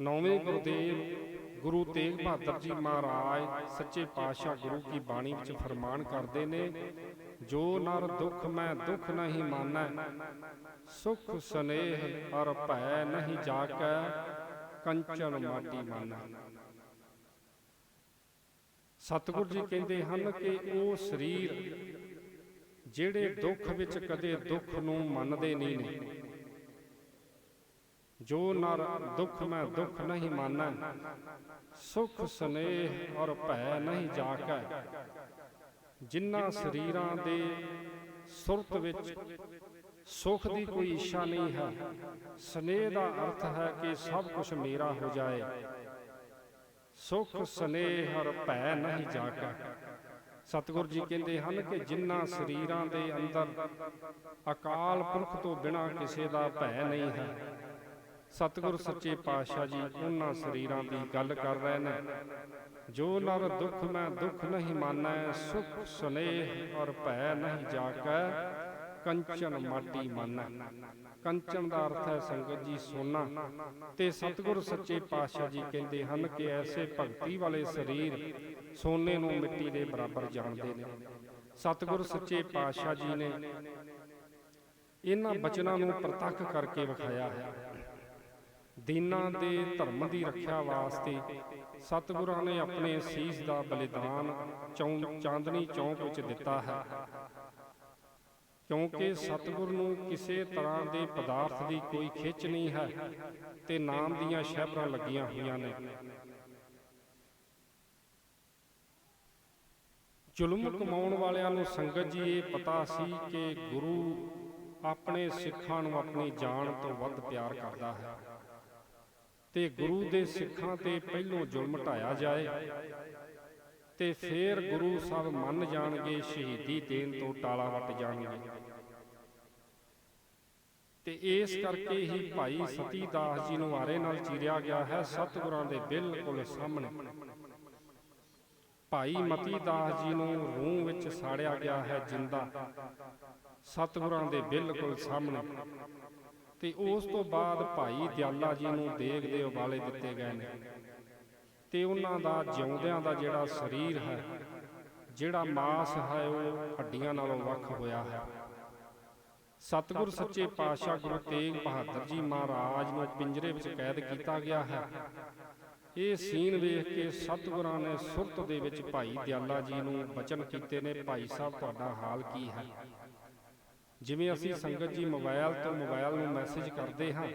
ਨੌਵੇਂ ਗੁਰਦੇਵ, ਗੁਰੂ ਤੇਗ ਬਹਾਦਰ ਜੀ ਮਹਾਰਾਜ, ਸੱਚੇ ਪਾਤਸ਼ਾਹ ਗੁਰੂ ਕੀ ਬਾਣੀ ਵਿੱਚ ਫਰਮਾਨ ਕਰਦੇ ਨੇ, ਜੋ ਨਰ ਦੁਖ ਮੈਂ ਦੁਖ ਨਹੀਂ ਮਾਨੈ, ਸੁਖ ਸਨੇਹ ਹਰ ਭੈ ਨਹੀਂ ਜਾਕੈ, ਕੰਚਨ ਮਾਟੀ ਮਾਨੈ। ਸਤਿਗੁਰ ਜੀ ਕਹਿੰਦੇ ਹਨ ਕਿ ਉਹ ਸਰੀਰ ਜਿਹੜੇ ਦੁੱਖ ਵਿੱਚ ਕਦੇ ਦੁੱਖ ਨੂੰ ਮੰਨਦੇ ਨਹੀਂ ਨੇ। ਜੋ ਨਰ ਦੁੱਖ ਮੈਂ ਦੁੱਖ ਨਹੀਂ ਮਾਨੈ, ਸੁਖ ਸਨੇਹ ਔਰ ਭੈ ਨਹੀਂ ਜਾਕੈ ਜਿਨ੍ਹਾਂ ਸਰੀਰਾਂ ਦੇ ਸੁਰਤ ਵਿੱਚ ਸੁਖ ਦੀ ਕੋਈ ਇੱਛਾ ਨਹੀਂ ਹੈ, ਸਨੇਹ ਦਾ ਅਰਥ ਹੈ ਕਿ ਸਭ ਕੁਝ ਮੇਰਾ ਹੋ ਜਾਏ। ਸੁਖ ਸਨੇਹ ਔਰ ਭੈ ਨਹੀਂ ਜਾਕੈ ਸਤਿਗੁਰ ਜੀ ਕਹਿੰਦੇ ਹਨ ਕਿ ਜਿਨ੍ਹਾਂ ਸਰੀਰਾਂ ਦੇ ਅੰਦਰ ਅਕਾਲ ਪੁਰਖ ਤੋਂ ਬਿਨਾ ਕਿਸੇ ਦਾ ਭੈ ਨਹੀਂ ਹੈ ਸਤਿਗੁਰ ਸੱਚੇ ਪਾਤਸ਼ਾਹ ਜੀ, ਉਹਨਾਂ ਸਰੀਰਾਂ ਦੀ ਗੱਲ ਕਰ ਰਹੇ ਨੇ। ਜੋ ਨਰ ਦੁੱਖ ਮੈਂ ਦੁੱਖ ਨਹੀਂ ਮਾਨੈ, ਸੁਖ ਸਨੇਹ ਔਰ ਭੈ ਨਹੀਂ ਜਾਕੈ, ਕੰਚਨ ਮਾਟੀ ਮਾਨੈ। ਕੰਚਨ ਦਾ ਅਰਥ ਹੈ, ਸੰਗਤ ਜੀ, ਸੋਨਾ। ਤੇ ਸਤਿਗੁਰ ਸੱਚੇ ਪਾਤਸ਼ਾਹ ਜੀ ਕਹਿੰਦੇ ਹਨ ਕਿ ਐਸੇ ਭਗਤੀ ਵਾਲੇ ਸਰੀਰ ਸੋਨੇ ਨੂੰ ਮਿੱਟੀ ਦੇ ਬਰਾਬਰ ਜਾਣਦੇ ਨੇ। ਸਤਿਗੁਰ ਸੱਚੇ ਪਾਤਸ਼ਾਹ ਜੀ ਨੇ ਇਹਨਾਂ ਬਚਨਾਂ ਨੂੰ ਪ੍ਰਤੱਖ ਕਰਕੇ ਵਿਖਾਇਆ ਹੈ। ਦੀਨਾਂ ਦੇ ਧਰਮ ਦੀ ਰੱਖਿਆ ਵਾਸਤੇ ਸਤਿਗੁਰਾਂ ਨੇ ਆਪਣੇ ਸੀਸ ਦਾ ਬਲੀਦਾਨ ਚੌਂ ਚਾਂਦਨੀ ਚੌਂਕ ਵਿੱਚ ਦਿੱਤਾ ਹੈ। ਕਿਉਂਕਿ ਸਤਿਗੁਰ ਨੂੰ ਕਿਸੇ ਤਰ੍ਹਾਂ ਦੇ ਪਦਾਰਥ ਦੀ ਕੋਈ ਖਿੱਚ ਨਹੀਂ ਹੈ ਤੇ ਨਾਮ ਦੀਆਂ ਸ਼ਹਿਬਰਾਂ ਲੱਗੀਆਂ ਹੋਈਆਂ ਨੇ। ਜ਼ੁਲਮ ਕਮਾਉਣ ਵਾਲਿਆਂ ਨੂੰ ਸੰਗਤ ਜੀ, ਇਹ ਪਤਾ ਸੀ ਕਿ ਗੁਰੂ ਆਪਣੇ ਸਿੱਖਾਂ ਨੂੰ ਆਪਣੀ ਜਾਨ ਤੋਂ ਵੱਧ ਪਿਆਰ ਕਰਦਾ ਹੈ। ਤੇ ਗੁਰੂ ਦੇ ਸਿੱਖਾਂ ਤੇ ਪਹਿਲੋਂ ਜ਼ੁਲਮ ਢਾਇਆ ਜਾਏ ਤੇ ਫੇਰ ਗੁਰੂ ਸਾਹਿਬ ਮੰਨ ਜਾਣਗੇ, ਸ਼ਹੀਦੀ ਦੇਣ ਤੋਂ ਟਾਲਾ ਵੱਟ ਜਾਣਗੇ। ਤੇ ਇਸ ਕਰਕੇ ਹੀ ਭਾਈ ਸਤੀ ਦਾਸ ਜੀ ਨੂੰ ਆਰੇ ਨਾਲ ਚੀਰਿਆ ਗਿਆ ਹੈ ਸਤਿਗੁਰਾਂ ਦੇ ਬਿਲਕੁਲ ਸਾਹਮਣੇ। ਭਾਈ ਮਤੀ ਦਾਸ ਜੀ ਨੂੰ ਰੂਹ ਵਿੱਚ ਸਾੜਿਆ ਗਿਆ ਹੈ ਜਿੰਦਾ। ਸਤਿਗੁਰਾਂ ਦੇ ਬਿਲਕੁਲ ਸਾਹਮਣੇ। ਤੇ ਉਸ ਤੋਂ ਬਾਅਦ ਭਾਈ ਦਿਆਲਾ ਜੀ ਨੂੰ ਦੇਗ ਦੇ ਉਬਾਲੇ ਦਿੱਤੇ ਗਏ ਨੇ। ਤੇ ਉਹਨਾਂ ਦਾ ਜਿਉਂਦਿਆਂ ਦਾ ਜਿਹੜਾ ਸਰੀਰ ਹੈ, ਜਿਹੜਾ ਮਾਸ ਹੈ, ਉਹ ਹੱਡੀਆਂ ਨਾਲੋਂ ਵੱਖ ਹੋਇਆ ਹੈ। ਸਤਿਗੁਰ ਸੱਚੇ ਪਾਤਸ਼ਾਹ ਗੁਰੂ ਤੇਗ ਬਹਾਦਰ ਜੀ ਮਹਾਰਾਜ ਨੂੰ ਪਿੰਜਰੇ ਵਿੱਚ ਕੈਦ ਕੀਤਾ ਗਿਆ ਹੈ। ਇਹ ਸੀਨ ਵੇਖ ਕੇ ਸਤਿਗੁਰਾਂ ਨੇ ਸੁਰਤ ਦੇ ਵਿੱਚ ਭਾਈ ਦਿਆਲਾ ਜੀ ਨੂੰ ਬਚਨ ਕੀਤੇ ਨੇ, ਭਾਈ ਸਾਹਿਬ, ਤੁਹਾਡਾ ਹਾਲ ਕੀ ਹੈ? ਜਿਵੇਂ ਅਸੀਂ ਸੰਗਤ ਜੀ ਮੋਬਾਈਲ ਤੋਂ ਮੋਬਾਈਲ ਨੂੰ ਮੈਸੇਜ ਕਰਦੇ ਹਾਂ,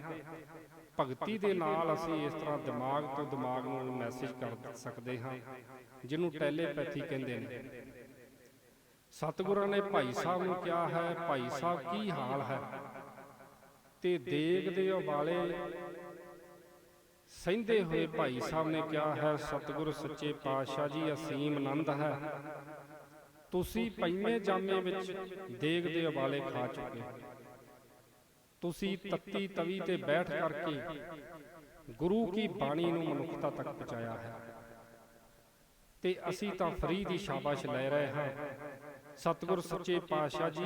ਭਗਤੀ ਦੇ ਨਾਲ ਅਸੀਂ ਇਸ ਤਰ੍ਹਾਂ ਦਿਮਾਗ ਤੋਂ ਦਿਮਾਗ ਨੂੰ ਮੈਸੇਜ ਕਰ ਸਕਦੇ ਹਾਂ, ਜਿਹਨੂੰ ਟੈਲੀਪੈਥੀ ਕਹਿੰਦੇ ਨੇ। ਸਤਿਗੁਰਾਂ ਨੇ ਭਾਈ ਸਾਹਿਬ ਨੂੰ ਕਿਹਾ ਹੈ, ਭਾਈ ਸਾਹਿਬ ਕੀ ਹਾਲ ਹੈ? ਤੇ ਦੇਗ ਦੇ ਉਬਾਲੇ ਸਹਿੰਦੇ ਹੋਏ ਭਾਈ ਸਾਹਿਬ ਨੇ ਕਿਹਾ ਹੈ, ਸਤਿਗੁਰ ਸੱਚੇ ਪਾਤਸ਼ਾਹ ਜੀ, ਅਸੀਮ ਆਨੰਦ ਹੈ। ਤੁਸੀਂ ਪੰਜਵੇਂ ਜਾਮੇ ਵਿੱਚ ਦੇਗ ਦੇ ਉਬਾਲੇ ਖਾ ਚੁੱਕੇ। ਤੁਸੀਂ ਤੱਤੀ ਤਵੀ ਤੇ ਬੈਠ ਕਰਕੇ ਗੁਰੂ ਕੀ ਬਾਣੀ ਨੂੰ ਮਨੁੱਖਤਾ ਤੱਕ ਪਹੁੰਚਾਇਆ ਹੈ। ਤੇ ਅਸੀਂ ਤਾਂ ਫਰੀ ਦੀ ਸ਼ਾਬਾਸ਼ ਲੈ ਰਹੇ ਹਾਂ। ਸਤਿਗੁਰ ਸੱਚੇ ਪਾਤਸ਼ਾਹ ਜੀ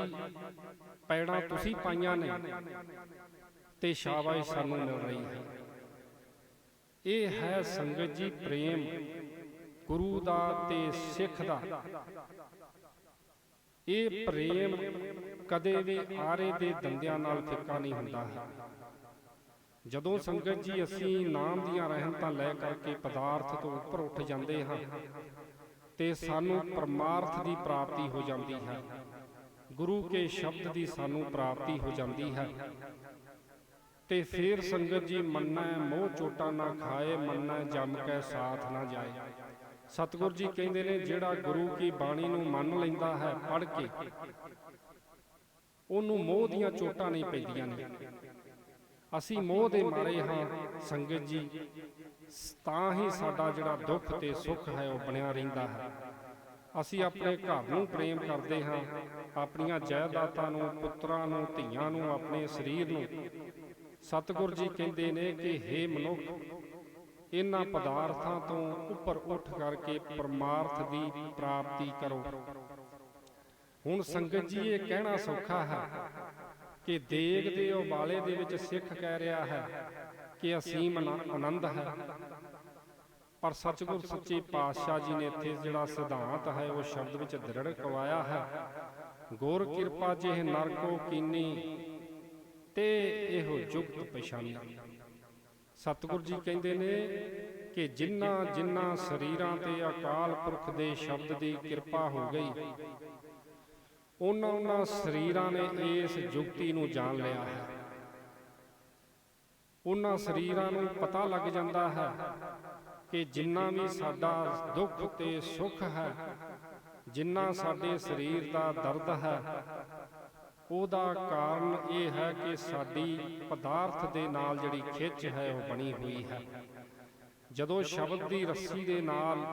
ਪੈੜਾਂ ਤੁਸੀਂ ਪਾਈਆਂ ਨੇ ਤੇ ਸ਼ਾਬਾਸ਼ ਸਾਨੂੰ ਮਿਲ ਰਹੀ ਹੈ। ਇਹ ਹੈ ਸੰਗਤ ਜੀ ਪ੍ਰੇਮ ਗੁਰੂ ਦਾ ਤੇ ਸਿੱਖ ਦਾ। ਇਹ ਪ੍ਰੇਮ ਕਦੇ ਵੀ ਆਰੇ ਦੇ ਦੰਦਿਆਂ ਨਾਲ ਫਿੱਕਾ ਨਹੀਂ ਹੁੰਦਾ। ਹੈ ਜਦੋਂ ਸੰਗਤ ਜੀ ਅਸੀਂ ਨਾਮ ਦੀਆਂ ਰਹਿਮਤਾਂ ਲੈ ਕਰਕੇ ਪਦਾਰਥ ਤੋਂ ਉੱਪਰ ਉੱਠ ਜਾਂਦੇ ਹਾਂ, ਤੇ ਸਾਨੂੰ ਪਰਮਾਰਥ ਦੀ ਪ੍ਰਾਪਤੀ ਹੋ ਜਾਂਦੀ ਹੈ। ਗੁਰੂ ਕੇ ਸ਼ਬਦ ਦੀ ਸਾਨੂੰ ਪ੍ਰਾਪਤੀ ਹੋ ਜਾਂਦੀ ਹੈ। ਤੇ ਫੇਰ ਸੰਗਤ ਜੀ ਮੰਨੈ ਮੋਹ ਚੋਟਾ ਨਾ ਖਾਏ, ਮੰਨੈ ਜਮ ਕੈ ਸਾਥ ਨਾ ਜਾਏ। ਸਤਿਗੁਰ ਜੀ ਕਹਿੰਦੇ ਨੇ, ਜਿਹੜਾ ਗੁਰੂ ਕੀ ਬਾਣੀ ਨੂੰ ਮੰਨ ਲੈਂਦਾ ਹੈ, ਪੜ੍ਹ ਕੇ, ਉਹਨੂੰ ਮੋਹ ਦੀਆਂ ਚੋਟਾਂ ਨਹੀਂ ਪੈਂਦੀਆਂ ਨੇ। ਅਸੀਂ ਮੋਹ ਦੇ ਮਾਰੇ ਹਾਂ, ਸੰਗਤ ਜੀ। ਤਾਂ ਹੀ ਸਾਡਾ ਜਿਹੜਾ ਦੁੱਖ ਤੇ ਸੁੱਖ ਹੈ, ਉਹ ਬਣਿਆ ਰਹਿੰਦਾ ਹੈ। ਅਸੀਂ ਆਪਣੇ ਘਰ ਨੂੰ ਪ੍ਰੇਮ ਕਰਦੇ ਹਾਂ, ਆਪਣੀਆਂ ਜਾਇਦਾਦਾਂ ਨੂੰ, ਪੁੱਤਰਾਂ ਨੂੰ, ਧੀਆਂ ਨੂੰ, ਆਪਣੇ ਸਰੀਰ ਨੂੰ। ਸਤਿਗੁਰ ਜੀ ਕਹਿੰਦੇ ਨੇ ਕਿ हे ਮਨੁੱਖ ਇਹਨਾਂ ਪਦਾਰਥਾਂ ਤੋਂ ਉੱਪਰ ਉੱਠ ਕਰਕੇ ਪਰਮਾਰਥ ਦੀ ਪ੍ਰਾਪਤੀ ਕਰੋ। ਹੁਣ ਸੰਗਤ ਜੀ, ਇਹ ਕਹਿਣਾ ਸੌਖਾ ਹੈ ਕਿ ਦੇਗ ਦੇ ਉਬਾਲੇ ਦੇ ਵਿੱਚ ਸਿੱਖ ਕਹਿ ਰਿਹਾ ਹੈ ਕਿ ਅਸੀਮ ਆਨੰਦ ਹੈ। ਪਰ ਸਤਿਗੁਰ ਸੱਚੇ ਪਾਤਸ਼ਾਹ ਜੀ ਨੇ ਇੱਥੇ ਜਿਹੜਾ ਸਿਧਾਂਤ ਹੈ, ਉਹ ਸ਼ਬਦ ਵਿੱਚ ਦ੍ਰਿੜ ਕਰਵਾਇਆ ਹੈ। ਗੁਰ ਕਿਰਪਾ ਜਿਹ ਨਰਕੋ ਕੀਨੀ ਤੇ ਇਹੋ ਜੁਗਤ ਪਛਾਨੀ। ਸਤਿਗੁਰ ਜੀ ਕਹਿੰਦੇ ਨੇ ਕਿ ਜਿਨ੍ਹਾਂ ਜਿਨ੍ਹਾਂ ਸਰੀਰਾਂ ਤੇ ਅਕਾਲ ਪੁਰਖ ਦੇ ਸ਼ਬਦ ਦੀ ਕਿਰਪਾ ਹੋ ਗਈ, ਉਹਨਾਂ ਉਹਨਾਂ ਸਰੀਰਾਂ ਨੇ ਇਸ ਜੁਗਤੀ ਨੂੰ ਜਾਣ ਲਿਆ ਹੈ। ਉਹਨਾਂ ਸਰੀਰਾਂ ਨੂੰ ਪਤਾ ਲੱਗ ਜਾਂਦਾ ਹੈ ਕਿ ਜਿੰਨਾ ਵੀ ਸਾਡਾ ਦੁੱਖ ਤੇ ਸੁੱਖ ਹੈ, ਜਿੰਨਾ ਸਾਡੇ ਸਰੀਰ ਦਾ ਦਰਦ ਹੈ ਉਹਦਾ ਕਾਰਨ ਇਹ ਹੈ ਕਿ ਸਾਡੀ ਪਦਾਰਥ ਦੇ ਨਾਲ ਜਿਹੜੀ ਖਿੱਚ ਹੈ, ਉਹ ਬਣੀ ਹੋਈ ਹੈ। ਜਦੋਂ ਸ਼ਬਦ ਦੀ ਰੱਸੀ ਦੇ ਨਾਲ,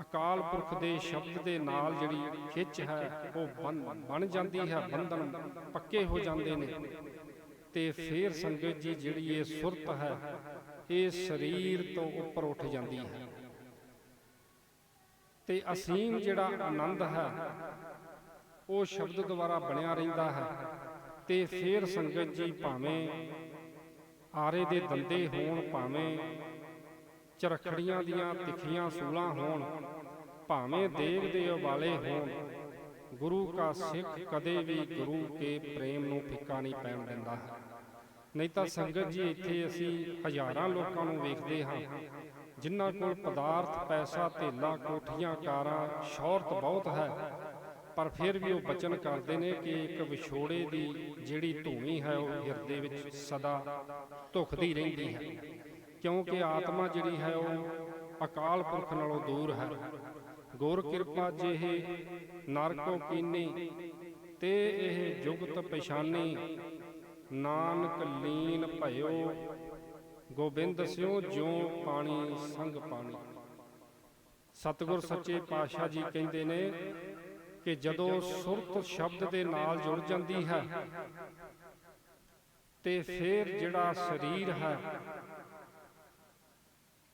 ਅਕਾਲ ਪੁਰਖ ਦੇ ਸ਼ਬਦ ਦੇ ਨਾਲ ਜਿਹੜੀ ਖਿੱਚ ਹੈ, ਉਹ ਬਣ ਬਣ ਜਾਂਦੀ ਹੈ, ਬੰਧਨ ਪੱਕੇ ਹੋ ਜਾਂਦੇ ਨੇ। ਤੇ ਫੇਰ ਸੰਗਤ ਜੀ ਜਿਹੜੀ ਇਹ ਸੁਰਤ ਹੈ, ਇਹ ਸਰੀਰ ਤੋਂ ਉੱਪਰ ਉੱਠ ਜਾਂਦੀ ਹੈ। ਤੇ ਅਸੀਮ ਜਿਹੜਾ ਆਨੰਦ ਹੈ ਉਹ ਸ਼ਬਦ ਦੁਆਰਾ ਬਣਿਆ ਰਹਿੰਦਾ ਹੈ ਤੇ ਫੇਰ ਸੰਗਤ ਜੀ ਭਾਵੇਂ ਆਰੇ ਦੇ ਦੰਦੇ ਹੋਣ, ਭਾਵੇਂ ਚਰਖੜੀਆਂ ਦੀਆਂ ਤਿੱਖੀਆਂ ਸੂਲਾਂ ਹੋਣ, ਭਾਵੇਂ ਦੇਗ ਦੇ ਉਬਾਲੇ ਹੋਣ, ਗੁਰੂ ਕਾ ਸਿੱਖ ਕਦੇ ਵੀ ਗੁਰੂ ਕੇ ਪ੍ਰੇਮ ਨੂੰ ਫਿੱਕਾ ਨਹੀਂ ਪੈਣ ਦਿੰਦਾ ਹੈ। ਨਹੀਂ ਤਾਂ ਸੰਗਤ ਜੀ, ਇੱਥੇ ਅਸੀਂ ਹਜ਼ਾਰਾਂ ਲੋਕਾਂ ਨੂੰ ਵੇਖਦੇ ਹਾਂ, ਜਿਨ੍ਹਾਂ ਕੋਲ ਪਦਾਰਥ, ਪੈਸਾ, ਧੇਲਾ, ਕੋਠੀਆਂ, ਕਾਰਾਂ, ਸ਼ੌਹਰਤ ਬਹੁਤ ਹੈ। ਪਰ ਫਿਰ ਵੀ ਉਹ ਬਚਨ ਕਰਦੇ ਨੇ ਕਿ ਇੱਕ ਵਿਛੋੜੇ ਦੀ ਜਿਹੜੀ ਧੂਣੀ ਹੈ ਉਹ ਹਿਰਦੇ ਵਿੱਚ ਸਦਾ ਧੁਖਦੀ ਰਹਿੰਦੀ ਹੈ। ਕਿਉਂਕਿ ਆਤਮਾ ਜਿਹੜੀ ਹੈ ਉਹ ਅਕਾਲ ਪੁਰਖ ਨਾਲੋਂ ਦੂਰ ਹੈ। ਗੁਰ ਕਿਰਪਾ ਜਿਹੇ ਨਰਕੋ ਕੀਨੀ ਤੇ ਇਹ ਜੁਗਤ ਪਛਾਨੀ। ਨਾਨਕ ਲੀਨ ਭਇਓ। ਗੋਬਿੰਦ ਸਿਓ ਜਿਉ ਪਾਣੀ ਸੰਗ ਪਾਣੀ। ਸਤਿਗੁਰ ਸੱਚੇ ਪਾਤਸ਼ਾਹ ਜੀ ਕਹਿੰਦੇ ਨੇ ਕਿ ਜਦੋਂ ਸੁਰਤ ਸ਼ਬਦ ਦੇ ਨਾਲ ਜੁੜ ਜਾਂਦੀ ਹੈ ਤੇ ਫਿਰ ਜਿਹੜਾ ਸਰੀਰ ਹੈ,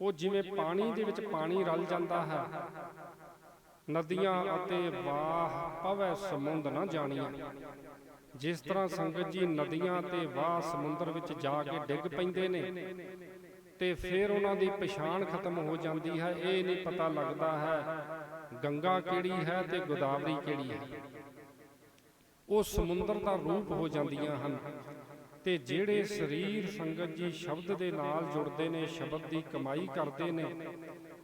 ਉਹ ਜਿਵੇਂ ਪਾਣੀ ਦੇ ਵਿੱਚ ਪਾਣੀ ਰਲ ਜਾਂਦਾ ਹੈ, ਨਦੀਆਂ ਅਤੇ ਵਾਹ ਪਵੈ ਸਮੁੰਦ ਨਾ ਜਾਣੀਆਂ। ਜਿਸ ਤਰ੍ਹਾਂ ਸੰਗਤ ਜੀ ਨਦੀਆਂ ਤੇ ਵਾਹ ਸਮੁੰਦਰ ਵਿੱਚ ਜਾ ਕੇ ਡਿੱਗ ਪੈਂਦੇ ਨੇ ਤੇ ਫਿਰ ਉਹਨਾਂ ਦੀ ਪਛਾਣ ਖਤਮ ਹੋ ਜਾਂਦੀ ਹੈ, ਇਹ ਨਹੀਂ ਪਤਾ ਲੱਗਦਾ ਹੈ ਗੰਗਾ ਕਿਹੜੀ ਹੈ ਤੇ ਗੋਦਾਵਰੀ ਕਿਹੜੀ ਹੈ? ਉਹ ਸਮੁੰਦਰ ਦਾ ਰੂਪ ਹੋ ਜਾਂਦੀਆਂ ਹਨ ਤੇ ਜਿਹੜੇ ਸਰੀਰ ਸੰਗਤ ਜੀ ਸ਼ਬਦ ਦੇ ਨਾਲ ਜੁੜਦੇ ਨੇ, ਸ਼ਬਦ ਦੀ ਕਮਾਈ ਕਰਦੇ ਨੇ,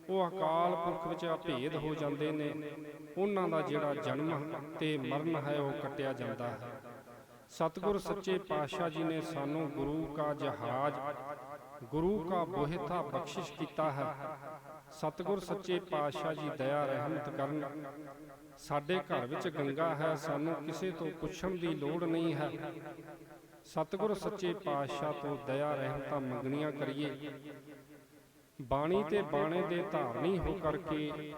ਉਹ ਅਕਾਲ ਪੁਰਖ ਵਿੱਚ ਭੇਦ ਹੋ ਜਾਂਦੇ ਨੇ, ਉਹਨਾਂ ਦਾ ਜਿਹੜਾ ਜਨਮ ਤੇ ਮਰਨ ਹੈ, ਉਹ ਕੱਟਿਆ ਜਾਂਦਾ ਹੈ। ਸਤਿਗੁਰ ਸੱਚੇ ਪਾਤਸ਼ਾਹ ਜੀ ਨੇ ਸਾਨੂੰ ਗੁਰੂ ਕਾ ਜਹਾਜ਼, ਗੁਰੂ ਕਾ ਬੋਹਿਥਾ ਬਖਸ਼ਿਸ਼ ਕੀਤਾ ਹੈ। ਸਤਿਗੁਰ ਸੱਚੇ ਪਾਤਸ਼ਾਹ ਜੀ ਦਇਆ ਰਹਿਮਤ ਕਰਨ। ਸਾਡੇ ਘਰ ਵਿੱਚ ਗੰਗਾ ਹੈ, ਸਾਨੂੰ ਕਿਸੇ ਤੋਂ ਪੁੱਛਣ ਦੀ ਲੋੜ ਨਹੀਂ ਹੈ। ਸਤਿਗੁਰ ਸੱਚੇ ਪਾਤਸ਼ਾਹ ਤੋਂ ਦਇਆ ਰਹਿਮਤਾਂ ਮੰਗਣੀਆਂ ਕਰੀਏ। ਬਾਣੀ ਤੇ ਬਾਣੇ ਦੇ ਧਾਰਨੀ ਹੋ ਕਰਕੇ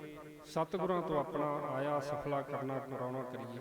ਸਤਿਗੁਰਾਂ ਤੋਂ ਆਪਣਾ ਆਇਆ ਸਫਲਾ ਕਰਨਾ, ਕਰਾਉਣਾ ਕਰੀਏ।